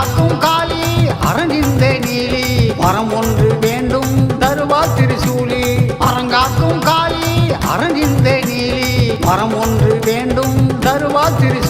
காக்கும் காளி அரங்கிந்த நீலி. வரம் ஒன்று வேண்டும் தருவா திருசூலி. அரங்காக்கும் காளி அரங்கிந்த நீலி. வரம் ஒன்று வேண்டும் தருவா திருசூலி.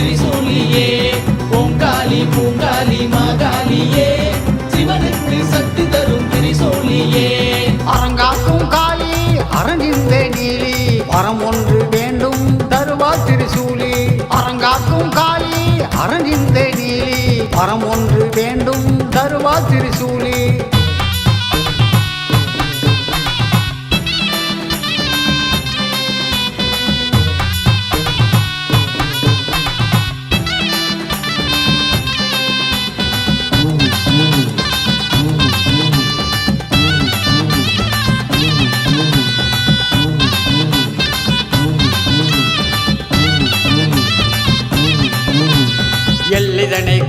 தரும் திரிசூலியே பொங்காலி பூங்காலி மாகாளியே சிவனுக்கு சக்தி தரும் திரிசூலியே அரங்காக்கும் காளி அரங்கிந்த நீலி. வரம் ஒன்று வேண்டும் தருவா திரிசூலி. அரங்காக்கும் காளி அரங்கிந்த நீலி. வரம் ஒன்று வேண்டும் தருவா திரிசூலி.